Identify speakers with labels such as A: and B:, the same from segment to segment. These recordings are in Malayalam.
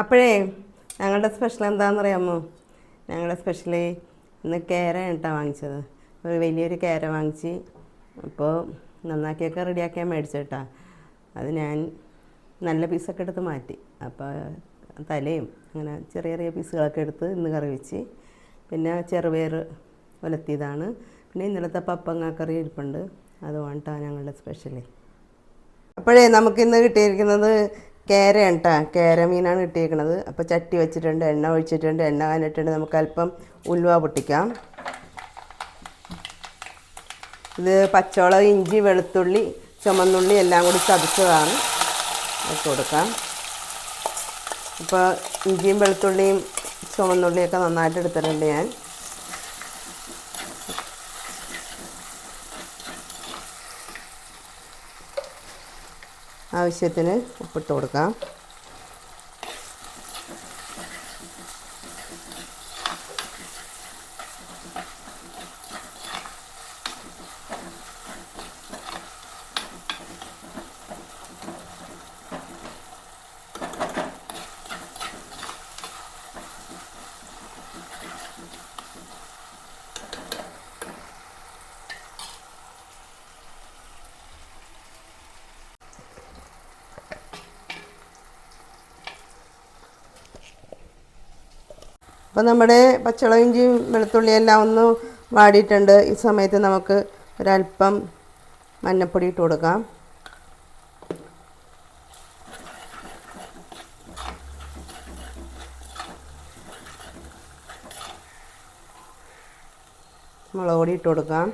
A: അപ്പോഴേ ഞങ്ങളുടെ സ്പെഷ്യൽ എന്താണെന്ന് അറിയാമോ ഞങ്ങളുടെ സ്പെഷ്യൽ ഇന്ന് കേര കേട്ടോ വാങ്ങിച്ചത്. ഒരു വലിയൊരു കേര വാങ്ങിച്ച് അപ്പോൾ നന്നാക്കിയൊക്കെ റെഡിയാക്കിയാൽ മേടിച്ചേട്ടാ. അത് ഞാൻ നല്ല പീസൊക്കെ എടുത്ത് മാറ്റി. അപ്പോൾ തലയും അങ്ങനെ ചെറിയ ചെറിയ പീസുകളൊക്കെ എടുത്ത് ഇന്ന് കറി വെച്ച്. പിന്നെ ചെറുപയർ ഉലത്തിയതാണ് പിന്നെ ഇന്നലത്തെ പപ്പങ്ങ കറി ഇരിപ്പുണ്ട്. അതുകൊണ്ടാണ് ഞങ്ങളുടെ സ്പെഷ്യൽ അപ്പോഴേ നമുക്കിന്ന് കിട്ടിയിരിക്കുന്നത് കേരയാണ് കേട്ടോ കേര മീനാണ് കിട്ടിയിരിക്കുന്നത് അപ്പോൾ ചട്ടി വെച്ചിട്ടുണ്ട് എണ്ണ ഒഴിച്ചിട്ടുണ്ട്. എണ്ണ കാനിട്ടുണ്ട് നമുക്ക് അല്പം ഉലുവ പൊട്ടിക്കാം. ഇത് പച്ചമുളക് ഇഞ്ചി വെളുത്തുള്ളി ചുമന്നുള്ളി എല്ലാം കൂടി ചതച്ചതാണ്. ഇട്ട് കൊടുക്കാം. അപ്പോൾ ഇഞ്ചിയും വെളുത്തുള്ളിയും ചുമന്നുള്ളിയൊക്കെ നന്നായിട്ട് എടുത്തിട്ടുണ്ട് ഞാൻ. ആവശ്യത്തിന് ഉപ്പിട്ട് കൊടുക്കാം. അപ്പോൾ നമ്മുടെ പച്ചളവും ഇഞ്ചിയും വെളുത്തുള്ളിയും എല്ലാം ഒന്ന് വാടിയിട്ടുണ്ട്. ഈ സമയത്ത് നമുക്ക് ഒരല്പം മഞ്ഞൾപ്പൊടി ഇട്ട് കൊടുക്കാം. മുളക് പൊടി ഇട്ട് കൊടുക്കാം.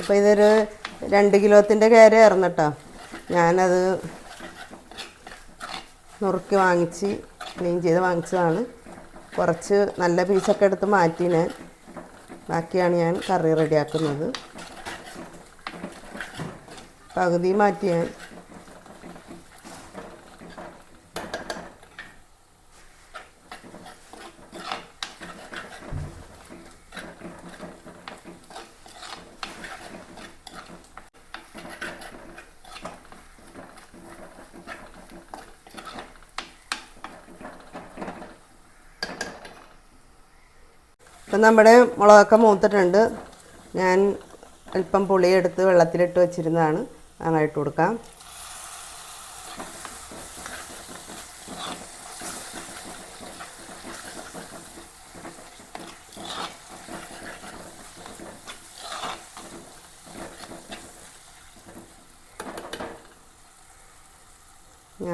A: അപ്പോൾ ഇതൊരു രണ്ട് കിലോത്തിന്റെ കയറി ആയിരുന്നു കേട്ടോ. ഞാനത് നുറുക്കി വാങ്ങിച്ച് ക്ലീൻ ചെയ്ത് വാങ്ങിച്ചതാണ്. കുറച്ച് നല്ല പീസൊക്കെ എടുത്ത് മാറ്റി ഞാൻ. ബാക്കിയാണ് ഞാൻ കറി റെഡിയാക്കുന്നത്. പകുതി മാറ്റി ഞാൻ. ഇപ്പം നമ്മുടെ മുളകൊക്കെ മൂത്തിട്ടുണ്ട്. ഞാൻ അല്പം പുളിയെടുത്ത് വെള്ളത്തിലിട്ട് വെച്ചിരുന്നതാണ്. അങ്ങനെ ഇട്ട് കൊടുക്കാം.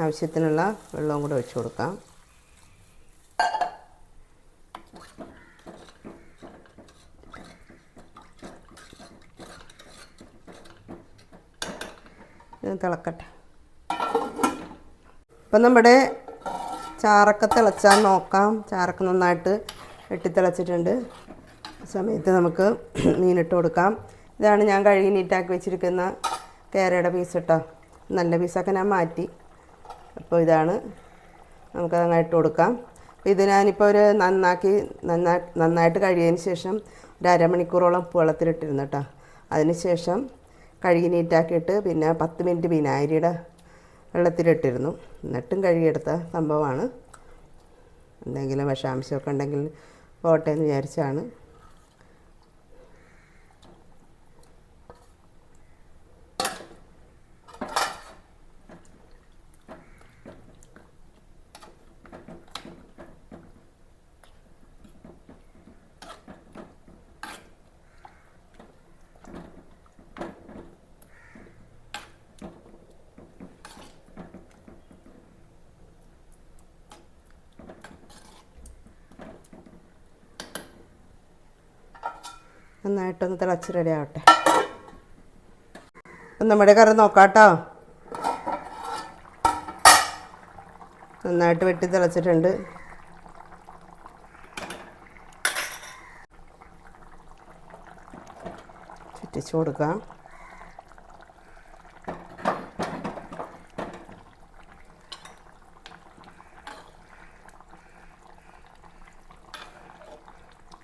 A: ആവശ്യത്തിനുള്ള വെള്ളവും കൂടെ ഒഴിച്ചു കൊടുക്കാം. തിളക്കട്ടെ. ഇപ്പം നമ്മുടെ ചാറൊക്കെ തിളച്ചാൽ നോക്കാം. ചാറൊക്കെ നന്നായിട്ട് വെട്ടിത്തിളച്ചിട്ടുണ്ട് സമയത്ത് നമുക്ക് മീനിട്ട് കൊടുക്കാം. ഇതാണ് ഞാൻ കഴുകി നീറ്റാക്കി വെച്ചിരിക്കുന്ന കേരയുടെ പീസ് കേട്ടോ നല്ല പീസൊക്കെ ഞാൻ മാറ്റി. അപ്പോൾ ഇതാണ് നമുക്കത് അങ്ങനെ ഇട്ട് കൊടുക്കാം. അപ്പോൾ ഇത് ഞാനിപ്പോൾ ഒരു നന്നാക്കി നന്നാ നന്നായിട്ട് കഴുകിയതിന് ശേഷം ഒരു അരമണിക്കൂറോളം വെള്ളത്തിലിട്ടിരുന്നു കേട്ടോ അതിന് ശേഷം കഴുകി നീറ്റാക്കിയിട്ട് പിന്നെ പത്ത് മിനിറ്റ് വിനാഗിരിയുടെ വെള്ളത്തിലിട്ടിരുന്നു. എന്നിട്ടും കഴുകിയെടുത്ത സംഭവമാണ്. എന്തെങ്കിലും വിഷാംശമൊക്കെ ഉണ്ടെങ്കിൽ പോട്ടെ എന്ന് വിചാരിച്ചാണ്. നന്നായിട്ടൊന്ന് തിളച്ച് റെഡി ആവട്ടെ. നമ്മുടെ കറി നോക്കാട്ടോ. നന്നായിട്ട് വെട്ടി തിളച്ചിട്ടുണ്ട്. ചുറ്റിച്ച് കൊടുക്കാം.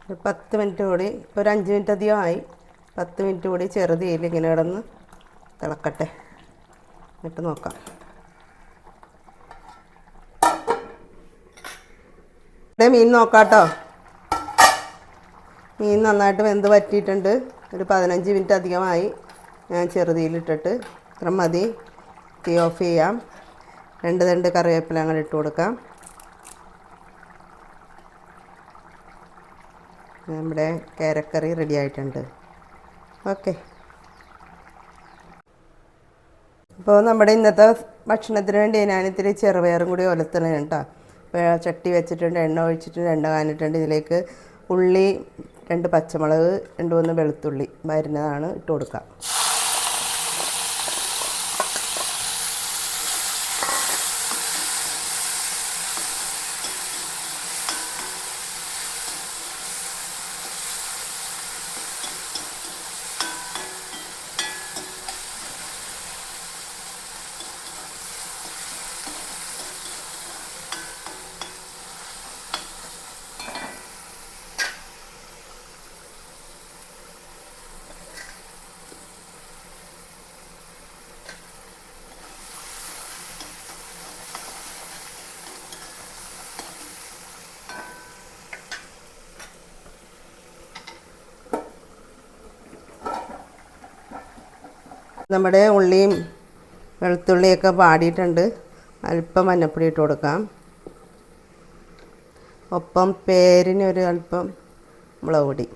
A: ഒരു പത്ത് മിനിറ്റ് കൂടി ഇപ്പോൾ ഒരു അഞ്ച് മിനിറ്റ് അധികം ആയി. പത്ത് മിനിറ്റ് കൂടി ചെറുതീയിൽ ഇങ്ങനെ കിടന്ന് തിളക്കട്ടെ. എന്നിട്ട് നോക്കാം. ഇവിടെ മീൻ നോക്കാട്ടോ. മീൻ നന്നായിട്ട് വെന്ത് പറ്റിയിട്ടുണ്ട് ഒരു പതിനഞ്ച് മിനിറ്റ് അധികമായി ഞാൻ ചെറുതീയിലിട്ടിട്ട് ഇത്ര മതി. തീ ഓഫ് ചെയ്യാം. രണ്ട് രണ്ട് കറിവേപ്പില അങ്ങനെ ഇട്ട് കൊടുക്കാം. നമ്മുടെ കേരക്കറി റെഡി ആയിട്ടുണ്ട്. ഓക്കെ അപ്പോൾ നമ്മുടെ ഇന്നത്തെ ഭക്ഷണത്തിന് വേണ്ടി ഞാൻ ഇത്തിരി ചെറുപയറും കൂടി ഒലത്തണം കേട്ടോ. ചട്ടി വെച്ചിട്ടുണ്ട് എണ്ണ ഒഴിച്ചിട്ടുണ്ട് എണ്ണ കാണിട്ടുണ്ട് ഇതിലേക്ക് ഉള്ളി രണ്ട് പച്ചമുളക് രണ്ട് മൂന്ന് വെളുത്തുള്ളി വരുന്നതാണ് ഇട്ട് കൊടുക്കുക. നമ്മുടെ ഉള്ളിയും വെളുത്തുള്ളിയൊക്കെ പാടിയിട്ടുണ്ട് അല്പം മഞ്ഞപ്പൊടി ഇട്ട് കൊടുക്കാം. ഒപ്പം പേരിന് ഒരു അല്പം മുളക് പൊടി.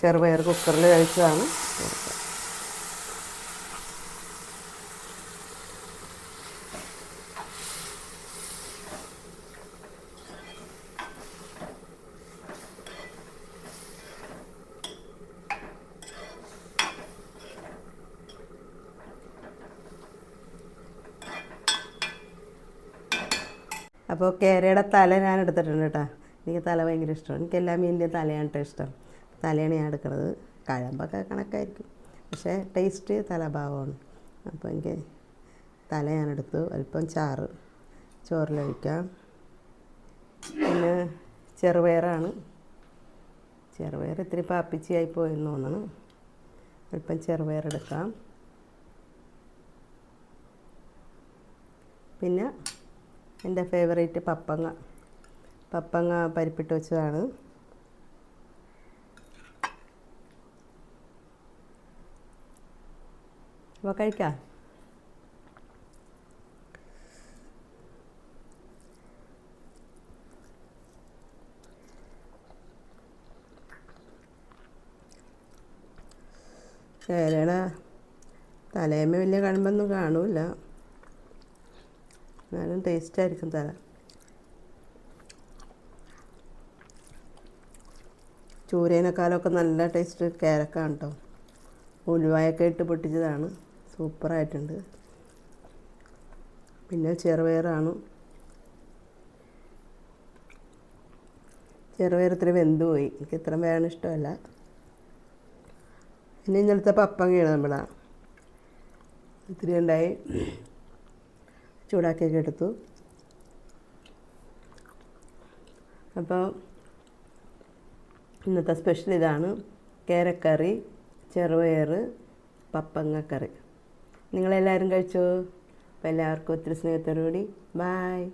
A: ചെറുപയർ കുക്കറിൽ കഴിച്ചതാണ്. അപ്പോൾ കേരയുടെ തല ഞാൻ എടുത്തിട്ടുണ്ട് കേട്ടോ. എനിക്ക് തല ഭയങ്കര ഇഷ്ടമാണ് എനിക്ക് എല്ലാ തലയാണ് കേട്ടോ ഇഷ്ടം. തലയാണ് ഞാൻ എടുക്കുന്നത് കഴമ്പൊക്കെ കണക്കായിരിക്കും. പക്ഷേ ടേസ്റ്റ് തലഭാവമാണ്. അപ്പോൾ എനിക്ക് തല ഞാൻ എടുത്തു. അല്പം ചാറ്. ചോറിലൊഴിക്കാം പിന്നെ ചെറുപയറാണ്. ചെറുപയർ ഇത്തിരി പാപ്പിച്ചിയായി പോയെന്ന് തോന്നണം. അല്പം ചെറുപയർ എടുക്കാം. പിന്നെ എന്റെ ഫേവറേറ്റ് പപ്പങ്ങ. പപ്പങ്ങ പരിപ്പിട്ട് വെച്ചതാണ്. അപ്പോൾ കഴിക്കാം. ചേരയുടെ തലേമ വലിയ കഴമ്പൊന്നും കാണൂല. എന്നാലും ടേസ്റ്റായിരിക്കും തല. ചൂരേനേക്കാളൊക്കെ നല്ല ടേസ്റ്റ് കേരക്കാണ് കേട്ടോ ഉലുവായൊക്കെ ഇട്ട് പൊട്ടിച്ചതാണ്. സൂപ്പറായിട്ടുണ്ട് പിന്നെ ചെറുപയറാണ്. ചെറുപയർ ഇത്തിരി വെന്ത് പോയി. എനിക്ക് ഇത്ര വേണം ഇഷ്ടമല്ല. പിന്നെ ഇന്നലത്തെ പപ്പങ്ങയാണ് നമ്മളാ. ഇത്തിരി ഉണ്ടായി. ചൂടാക്കിയൊക്കെ എടുത്തു. അപ്പോൾ ഇന്നത്തെ സ്പെഷ്യൽ ഇതാണ് കേരക്കറി ചെറുപയർ പപ്പങ്ങക്കറി. നിങ്ങളെല്ലാവരും കഴിച്ചോ? അപ്പോൾ എല്ലാവർക്കും ഒത്തിരി സ്നേഹത്തോടു കൂടി ബായ്